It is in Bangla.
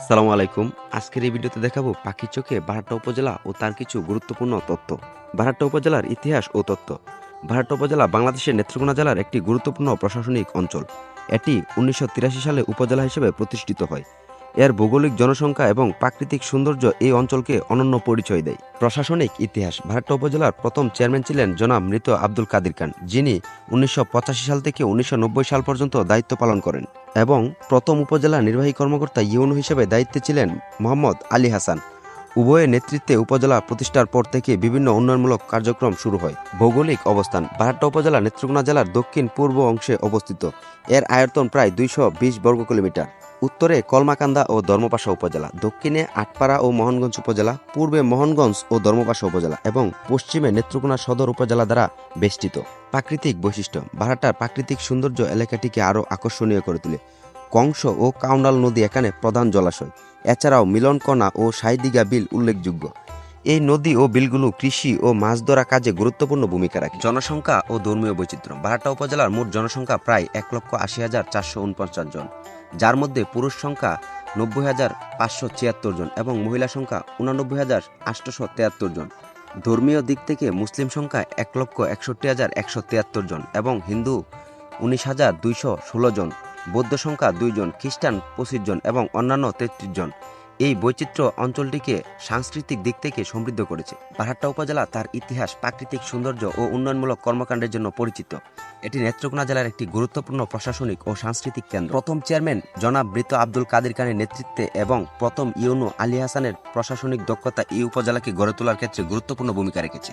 সালামু আলাইকুম। আজকের এই ভিডিওতে দেখাবো পাখি চোখে ভারাটা উপজেলা ও তার কিছু গুরুত্বপূর্ণ তথ্য। ভারাটা উপজেলার ইতিহাস ও তথ্য। ভারাটা উপজেলা বাংলাদেশের নেত্রকোনা জেলার একটি গুরুত্বপূর্ণ প্রশাসনিক অঞ্চল। এটি উনিশশো তিরাশি সালে উপজেলা হিসেবে প্রতিষ্ঠিত হয়। এর ভৌগোলিক জনসংখ্যা এবং প্রাকৃতিক সৌন্দর্য এই অঞ্চলকে অনন্য পরিচয় দেয়। প্রশাসনিক ইতিহাস ভারট্টা উপজেলার প্রথম চেয়ারম্যান ছিলেন জনাব মৃত আব্দুল কাদির খান, যিনি উনিশশো পঁচাশি সাল থেকে উনিশশো নব্বই সাল পর্যন্ত দায়িত্ব পালন করেন এবং প্রথম উপজেলা নির্বাহী কর্মকর্তা ইউনু হিসেবে দায়িত্বে ছিলেন মোহাম্মদ আলী হাসান। উভয়ের নেতৃত্বে উপজেলা প্রতিষ্ঠার পর থেকে বিভিন্ন উন্নয়নমূলক কার্যক্রম শুরু হয়। ভৌগোলিক অবস্থান বাহাট্টা উপজেলা নেত্রকোনা জেলার দক্ষিণ পূর্ব অংশে অবস্থিত। এর আয়তন প্রায় দুইশো বিশ বর্গ কিলোমিটার উত্তরে কলমাকান্দা ও ধর্মপাশা উপজেলা, দক্ষিণে আটপাড়া ও মোহনগঞ্জ উপজেলা, পূর্বে মোহনগঞ্জ ও ধর্মপাশা উপজেলা এবং পশ্চিমে নেত্রকোনা সদর উপজেলা দ্বারা বেষ্টিত। প্রাকৃতিক বৈশিষ্ট্য বাহাটার প্রাকৃতিক সৌন্দর্য এলাকাটিকে আরও আকর্ষণীয় করে তোলে। কংস ও কাউন্ডাল নদী এখানে প্রধান জলাশয়। এছাড়াও মিলনকণা ও সাইদিগা বিল উল্লেখযোগ্য। এই নদী ও বিলগুলো কৃষি ও মাছ ধরা কাজে গুরুত্বপূর্ণ ভূমিকা রাখে। জনসংখ্যা ও ধর্মীয় বৈচিত্র্য বাহাটা উপজেলার মোট জনসংখ্যা প্রায় এক লক্ষ আশি হাজার চারশো উনপঞ্চাশ জন। যার মধ্যে পুরুষ সংখ্যা নব্বই হাজার পাঁচশো ছিয়াত্তর জন এবং মহিলা সংখ্যা উনানব্বই হাজার আটশোশো তেয়াত্তর জন। ধর্মীয় দিক থেকে মুসলিম সংখ্যা এক লক্ষ একষট্টি হাজার একশো তিয়াত্তর জন এবং হিন্দু উনিশ হাজার দুইশো ষোলো জন, বৌদ্ধ সংখ্যা দুইজন খ্রিস্টান পঁচিশ জন এবং অন্যান্য তেত্রিশ জন। এই বৈচিত্র্য অঞ্চলটিকে সাংস্কৃতিক দিক থেকে সমৃদ্ধ করেছে। পাহাড়টা উপজেলা তার ইতিহাস, প্রাকৃতিক সৌন্দর্য ও উন্নয়নমূলক কর্মকাণ্ডের জন্য পরিচিত। এটি নেত্রকোনা জেলার একটি গুরুত্বপূর্ণ প্রশাসনিক ও সাংস্কৃতিক কেন্দ্র। প্রথম চেয়ারম্যান জনাব মৃত আব্দুল কাদির খানের নেতৃত্বে এবং প্রথম ইউনু আলী হাসানের প্রশাসনিক দক্ষতা এই উপজেলাকে গড়ে তোলার ক্ষেত্রে গুরুত্বপূর্ণ ভূমিকা রেখেছে।